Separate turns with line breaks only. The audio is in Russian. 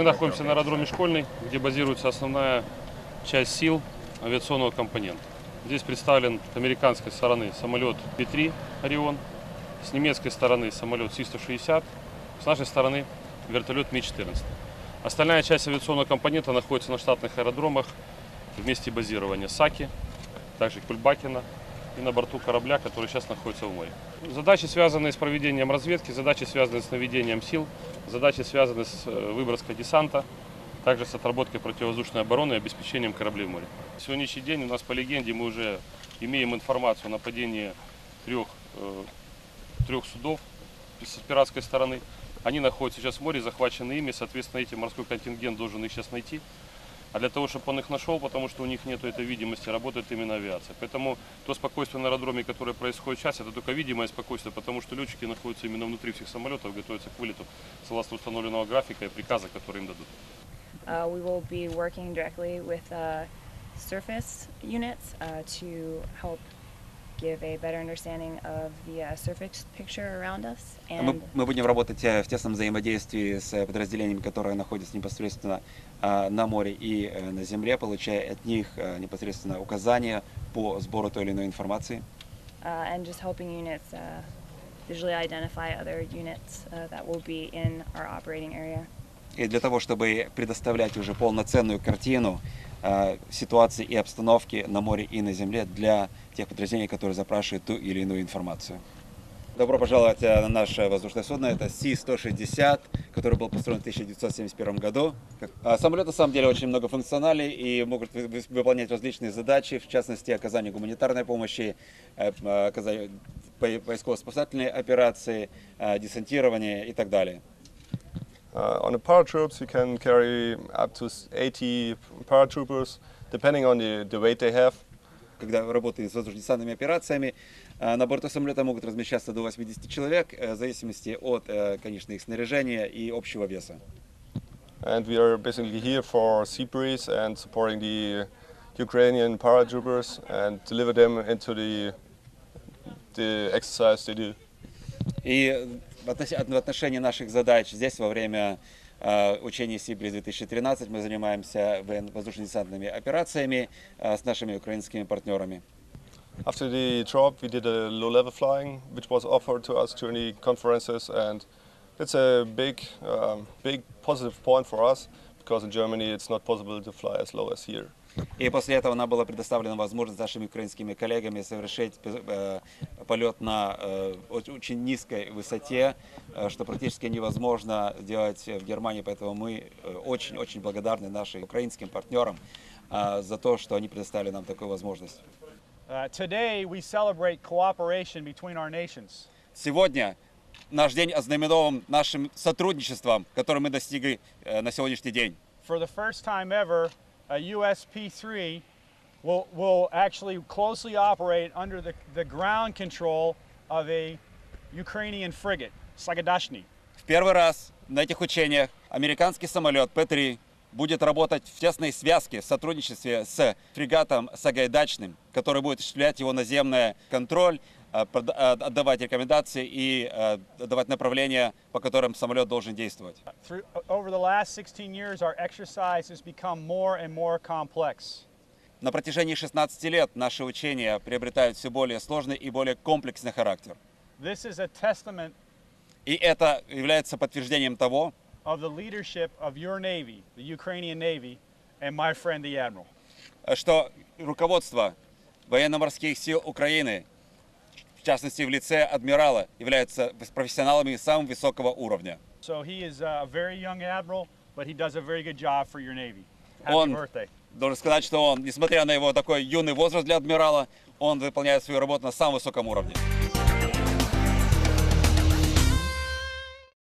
Мы находимся на аэродроме Школьный, где базируется основная часть сил авиационного компонента. Здесь представлен с американской стороны самолет P-3 «Орион», с немецкой стороны самолет Си-160, с нашей стороны вертолет Ми-14. Остальная часть авиационного компонента находится на штатных аэродромах в месте базирования Саки, также Кульбакина и на борту корабля, который сейчас находится в море. Задачи, связанные с проведением разведки, задачи, связанные с наведением сил, задачи, связанные с э, выброской десанта, также с отработкой противовоздушной обороны и обеспечением кораблей в море. Сегодняшний день у нас по легенде мы уже имеем информацию о нападении трех, э, трех судов с пиратской стороны. Они находятся сейчас в море, захвачены ими, соответственно, этим морской контингент должен их сейчас найти. А для того, чтобы он их нашел, потому что у них нет этой видимости, работает именно авиация. Поэтому то спокойствие на аэродроме, которое происходит сейчас, это только видимое спокойствие, потому что летчики находятся именно внутри всех самолетов, готовятся к вылету согласно установленного графика и приказа, который им дадут.
Uh, we will be working directly with uh, surface units uh, to help give a better understanding of the uh, surface picture around us.
А Мы,
And
мы будем работать э, в тесном взаимодействии с э, подразделениями, которые находятся непосредственно э, на море и э, на земле, получая от них э, непосредственно указания по сбору той или иной информации.
uh, and just helping units uh, visually identify other units uh, that will be in our operating area.
И для того, чтобы предоставлять уже полноценную картину ситуации и обстановки на море и на земле для тех подразделений, которые запрашивают ту или иную информацию. Добро пожаловать э, на наше воздушное судно. Это Си-160, который был построен в 1971 году. А Самолет на самом деле очень многофункциональный и могут вы- вы- выполнять различные задачи, в частности, оказание гуманитарной помощи, э, э, оказание по- поисково-спасательной операции, э, десантирование и так далее.
Uh, on the paratroops, you can carry up to s- 80 paratroopers, depending on the, the weight they have.
когда работает с воздушно-десантными операциями. э, На борту самолета могут размещаться до 80 человек, э, в зависимости от, э, конечно, их снаряжения и общего веса.
And we are basically here for sea breeze and supporting the Ukrainian paratroopers and deliver them into the, the exercise they do.
И в относ- в отношении наших задач здесь во время э, учения Сибири 2013 мы занимаемся воен- воздушно-десантными операциями э, с нашими украинскими партнерами.
After the drop, we did a low-level flying, which was offered to us during the conferences, and it's a big, um, big positive point for us because in Germany it's not possible to fly as low as here.
И после этого нам была предоставлена возможность нашими украинскими коллегами совершить э, полет на э, оч- очень низкой высоте, э, что практически невозможно делать в Германии. Поэтому мы очень-очень благодарны нашим украинским партнерам за то, что они предоставили нам такую возможность.
Uh.
Сегодня наш день ознаменован нашим сотрудничеством, которое мы достигли на сегодняшний день.
For the first time ever, a US P-3 will, will actually closely operate under the, the ground control of a Ukrainian frigate, Sagadashny.
В первый раз на этих учениях американский самолет П-3 будет работать в тесной связке, в сотрудничестве с фрегатом Сагайдачным, который будет осуществлять его наземный контроль, отдавать рекомендации и э, давать направления, по которым самолет должен действовать.
Through, over the last 16 years, our exercise has become more and more complex.
На протяжении 16 лет наши учения приобретают все более сложный и более комплексный характер.
This is a testament
И это является подтверждением того,
of the leadership of your Navy, the Ukrainian Navy, and my friend the Admiral.
что руководство военно-морских сил Украины, в частности в лице адмирала, являются профессионалами самого высокого уровня.
So he is a very young admiral, but he does a very good job for your Navy. Happy
Он,
birthday.
должен сказать, что он, несмотря на его такой юный возраст для адмирала, он выполняет свою работу на самом высоком уровне.